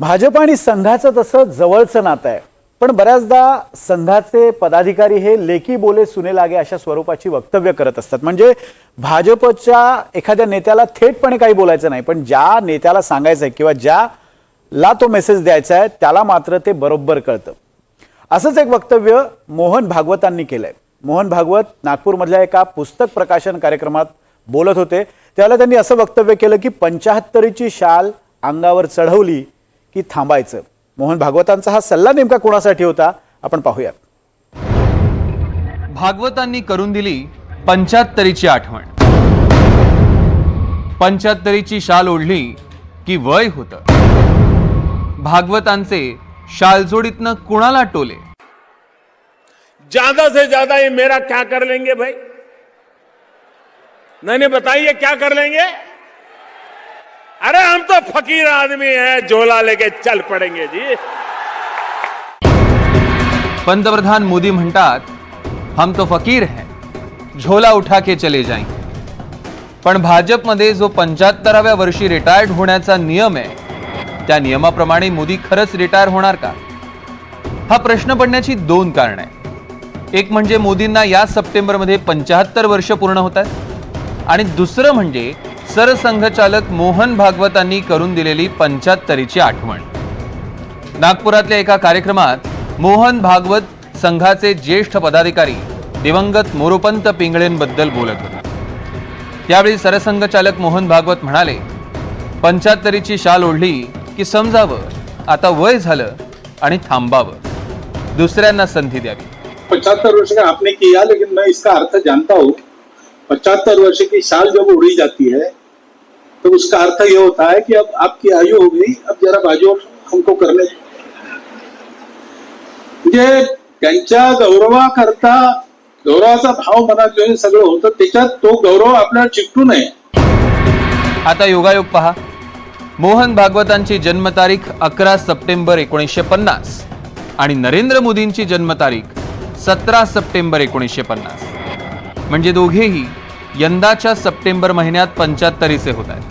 भाजप आणि संघाचं तसं जवळचं नातं आहे. पण बऱ्याचदा संघाचे पदाधिकारी हे लेखी बोले सुने लागे अशा स्वरूपाची वक्तव्य करत असतात. म्हणजे भाजपच्या एखाद्या नेत्याला थेटपणे काही बोलायचं नाही पण ज्या नेत्याला सांगायचं आहे किंवा ज्याला तो मेसेज द्यायचा आहे त्याला मात्र ते बरोबर कळतं. असंच एक वक्तव्य मोहन भागवतांनी केलंय. मोहन भागवत नागपूरमधल्या एका पुस्तक प्रकाशन कार्यक्रमात बोलत होते. त्यावेळेला त्यांनी असं वक्तव्य केलं की पंचाहत्तरीची शाल अंगावर चढवली की थांबायचं. मोहन भागवतांचा हा सल्ला नेमका कोणासाठी होता? आपण पाहूयात. भागवतांनी करून दिली पंच्याहत्तरीची आठवण. पंच्याहत्तरीची शाल ओढली की वय होत. भागवतांचे शालजोडीतनं कुणाला टोले? ज्यादा से ज्यादा ये मेरा क्या कर लेंगे भाई? नहीं नहीं बताइए क्या कर लेंगे? अरे हम तो फकीर आदमी है झोला लेके चल पड़ेंगे जी। पंतप्रधान मोदी म्हणतात हम तो फकीर है झोला उठा के चले जाएंगे. पण भाजपमध्ये जो पंच्याहत्तराव्या वर्षी रिटायर्ड होण्याचा नियम आहे त्या नियमाप्रमाणे मोदी खरंच रिटायर होणार का? हा प्रश्न पडण्याची दोन कारण आहे एक म्हणजे मोदींना या सप्टेंबरमध्ये पंच्याहत्तर वर्ष पूर्ण होत आहेत. आणि दुसरं म्हणजे सरसंघचालक मोहन भागवतांनी करून दिलेली पंच्याहत्तरीची आठवण. नागपुरातल्या एका कार्यक्रमात मोहन भागवत संघाचे ज्येष्ठ पदाधिकारी दिवंगत मोरोपंत पिंगळेंबद्दल बोलत होते. त्यावेळी सरसंघचालक मोहन भागवत म्हणाले पंच्याहत्तरीची शाल ओढली की समजावं आता वय झालं आणि थांबावं. दुसऱ्यांना संधी द्यावी. पचहत्तर वर्ष का आपने किया लेकिन मैं इसका अर्थ जानता हूँ. पचहत्तर वर्ष की साल जब उड़ी जाती है तो उसका अर्थ यह होता है कि अब आपकी आयु हो गई अब जरा बाजू हमको करने म्हणजे त्यांच्या गौरवाकरता गौरवाचा भाव मनात घेऊन सगळं होतं त्याच्यात तो गौरव आपल्याला चिकटू नये. आता योगायोग पहा. मोहन भागवतांची जन्मतारीख अकरा सप्टेंबर एकोणीसशे पन्नास आणि नरेंद्र मोदींची जन्मतारीख सतरा सप्टेंबर एकोणीसशे पन्नास. म्हणजे दोघेही यंदाच्या सप्टेंबर महिन्यात पंच्याहत्तरीचे होत आहेत.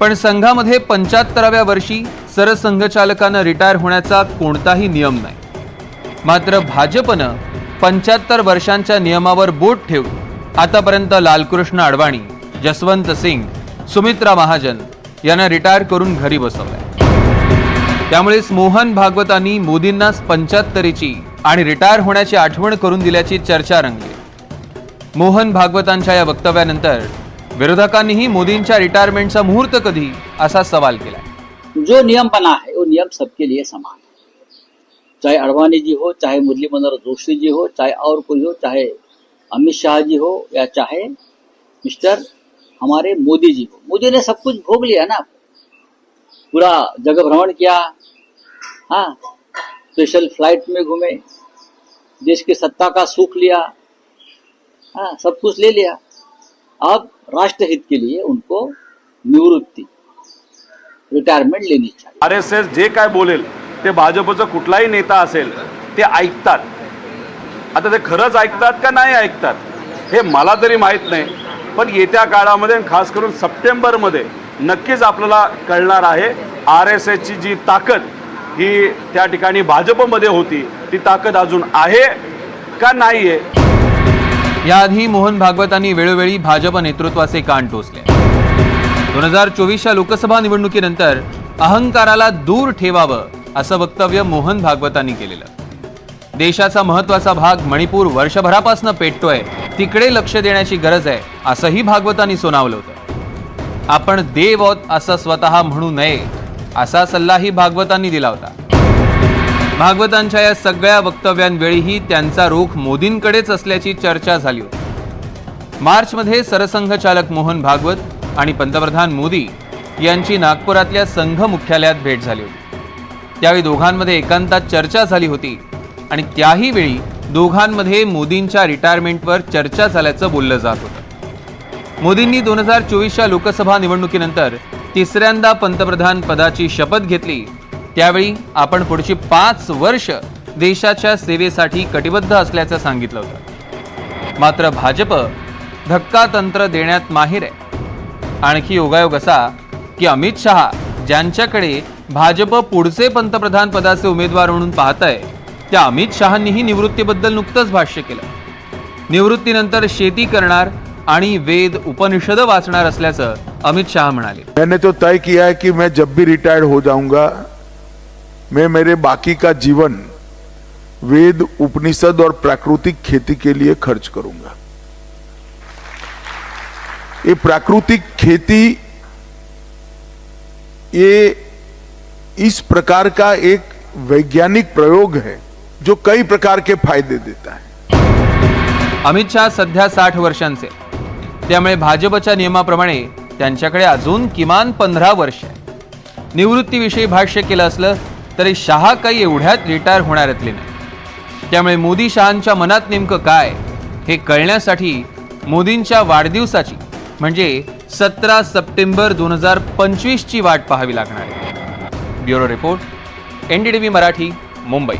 पण संघामध्ये पंच्याहत्तराव्या वर्षी सरसंघचालकानं रिटायर होण्याचा कोणताही नियम नाही. मात्र भाजपनं पंच्याहत्तर वर्षांच्या नियमावर बोट ठेवून आतापर्यंत लालकृष्ण अडवाणी जसवंत सिंग सुमित्रा महाजन यांना रिटायर करून घरी बसवलंय. त्यामुळेच मोहन भागवतांनी मोदींनाच पंच्याहत्तरीची आणि रिटायर होण्याची आठवण करून दिल्याची चर्चा रंगली. मोहन भागवतांच्या या वक्तव्यानंतर विरोधकांनीही मोदींच्या रिटायरमेंटचा मुहूर्त कधी असा सवाल केला जो नियम बना है वो नियम सबके लिए समान है. चाहे अडवाणी जी हो चाहे मुरली मनोहर जोशी जी हो चाहे और कोई हो चाहे अमित शाह जी हो या चाहे मिस्टर हमारे मोदी जी हो. मोदी ने सब कुछ भोग लिया ना. पूरा जगह भ्रमण किया. हाँ स्पेशल फ्लाइट में घूमे. देश की सत्ता का सुख लिया. हाँ सब कुछ ले लिया. अब राष्ट्रहित के लिए उनको निवृत्ती रिटायरमेंट लेनी चाहिए। आर एस एस जे काय बोलेल ते भाजपचं कुठलाही नेता असेल ते ऐकतात. आता ते खरंच ऐकतात का नाही ऐकतात हे मला तरी माहीत नाही. पण येत्या काळामध्ये आणि खास करून सप्टेंबरमध्ये नक्कीच आपल्याला कळणार आहे आर एस एसची जी ताकद ही त्या ठिकाणी भाजपमध्ये होती ती ताकद अजून आहे का नाही आहे याआधी मोहन भागवतांनी वेळोवेळी भाजप नेतृत्वाचे कान टोचले. दोन हजार चोवीसच्या लोकसभा निवडणुकीनंतर अहंकाराला दूर ठेवावं असं वक्तव्य मोहन भागवतांनी केलेलं. देशाचा महत्त्वाचा भाग मणिपूर वर्षभरापासून पेटतोय तिकडे लक्ष देण्याची गरज आहे असंही भागवतांनी सुनावलं होतं. आपण देव असं स्वतः म्हणू नये असा सल्लाही भागवतांनी दिला होता. भागवतांच्या या सगळ्या वक्तव्यांवेळीही त्यांचा रोख मोदींकडेच असल्याची चर्चा झाली होती. मार्चमध्ये सरसंघचालक मोहन भागवत आणि पंतप्रधान मोदी यांची नागपुरातल्या संघ मुख्यालयात भेट झाली होती. त्यावेळी दोघांमध्ये एकांतात चर्चा झाली होती आणि त्याही वेळी दोघांमध्ये मोदींच्या रिटायरमेंटवर चर्चा झाल्याचं बोललं जात होतं. मोदींनी दोन हजार चोवीसच्या लोकसभा निवडणुकीनंतर तिसऱ्यांदा पंतप्रधान पदाची शपथ घेतली त्यावेळी आपण पुढची पाच वर्ष देशाच्या सेवेसाठी कटिबद्ध असल्याचं सांगितलं होतं. मात्र भाजप धक्का तंत्र देण्यात माहीर आहे. आणखी योगायोग असा की अमित शहा ज्यांच्याकडे भाजप पुढचे पंतप्रधान पदाचे उमेदवार म्हणून पाहत आहे त्या अमित शहांनीही निवृत्तीबद्दल नुकतंच भाष्य केलं. निवृत्तीनंतर शेती करणार आणि वेद उपनिषद वाचणार असल्याचं अमित शहा म्हणाले. मैंने तो तय किया है कि मैं जब भी रिटायर्ड हो जाऊंगा मैं मेरे बाकी का जीवन वेद उपनिषद और प्राकृतिक खेती के लिए खर्च करूंगा। ये प्राकृतिक खेती ये इस प्रकार का एक वैज्ञानिक प्रयोग है जो कई प्रकार के फायदे देता है। अमित शहा सध्या साठ वर्षांचे त्यामुळे भाजपच्या नियमाप्रमाणे त्यांच्याकडे अजून किमान पंधरा वर्ष आहे निवृत्तीविषयी भाष्य केलं असलं तरी शहा काही एवढ्यात रिटायर होणाऱ्यातले नाही त्यामुळे मोदी शहांच्या मनात नेमकं काय हे कळण्यासाठी मोदींच्या वाढदिवसाची म्हणजे सतरा सप्टेंबर दोन हजार पंचवीसची वाट पाहावी लागणार आहे. Bureau report V Marathi Mumbai.